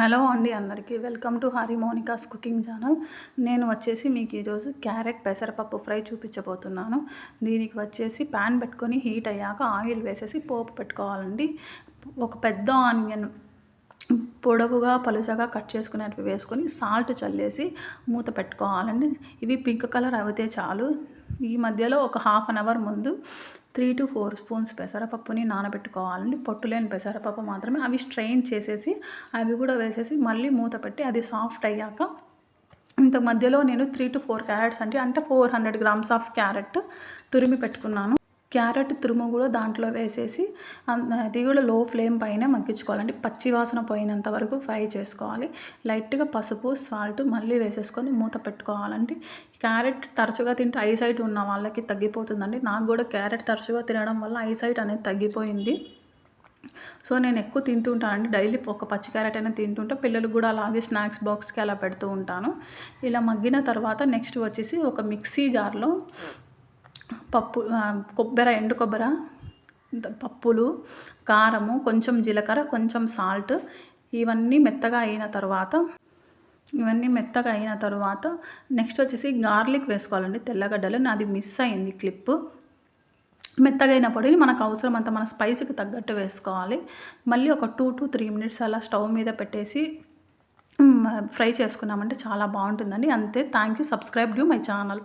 Hello అండి అందరికీ. Welcome to Hari Monica's cooking channel. నేను వచ్చేసి మీకు ఈరోజు క్యారెట్ పెసరపప్పు ఫ్రై చూపించబోతున్నాను. దీనికి వచ్చేసి ప్యాన్ పెట్టుకొని హీట్ అయ్యాక ఆయిల్ వేసేసి పోపు పెట్టుకోవాలండి. ఒక పెద్ద ఆనియన్ పొడవుగా పలుచగా కట్ చేసుకునేటివి వేసుకొని సాల్ట్ చల్లేసి మూత పెట్టుకోవాలండి. ఇవి పింక్ కలర్ అయితే చాలు. ఈ మధ్యలో ఒక హాఫ్ అన్ అవర్ ముందు త్రీ టు ఫోర్ స్పూన్స్ పెసరపప్పుని నానబెట్టుకోవాలండి. పొట్టు లేని పెసరపప్పు మాత్రమే. అవి స్ట్రెయిన్ చేసేసి అవి కూడా వేసేసి మళ్ళీ మూత పెట్టి అది సాఫ్ట్ అయ్యాక ఇంత మధ్యలో నేను త్రీ టు ఫోర్ క్యారెట్స్ అంటే అంటే four hundred grams of carrot తురిమి పెట్టుకున్నాను. క్యారెట్ తురుము కూడా దాంట్లో వేసేసి అది కూడా లో ఫ్లేమ్ పైన మగ్గించుకోవాలండి పచ్చి వాసన పోయినంత వరకు ఫ్రై చేసుకోవాలి. లైట్గా పసుపు సాల్ట్ మళ్ళీ వేసేసుకొని మూత పెట్టుకోవాలండి క్యారెట్ తరచుగా తింటే ఐసైట్ ఉన్న వాళ్ళకి తగ్గిపోతుందండి. నాకు కూడా క్యారెట్ తరచుగా తినడం వల్ల ఐసైట్ అనేది తగ్గిపోయింది. సో నేను ఎక్కువ తింటూ ఉంటానండి. డైలీ ఒక పచ్చి క్యారెట్ అయినా తింటుంటే. పిల్లలకు కూడా అలాగే స్నాక్స్ బాక్స్కి అలా పెడుతూ ఉంటాను. ఇలా మగ్గిన తర్వాత నెక్స్ట్ వచ్చేసి ఒక మిక్సీ జార్లో పప్పు కొబ్బరి ఎండు కొబ్బరి పప్పులు కారము కొంచెం జీలకర్ర కొంచెం సాల్ట్ ఇవన్నీ మెత్తగా అయిన తర్వాత ఇవన్నీ మెత్తగా అయిన తర్వాత నెక్స్ట్ వచ్చేసి గార్లిక్ వేసుకోవాలండి తెల్లగడ్డలు నాది మిస్ అయింది క్లిప్. మెత్తగా పొడిని మనకు అవసరం అంత మన స్పైస్కి తగ్గట్టు వేసుకోవాలి. మళ్ళీ ఒక టూ టు త్రీ మినిట్స్ అలా స్టవ్ మీద పెట్టేసి ఫ్రై చేసుకున్నామంటే చాలా బాగుంటుందండి. అంతే thank you subscribe to my channel.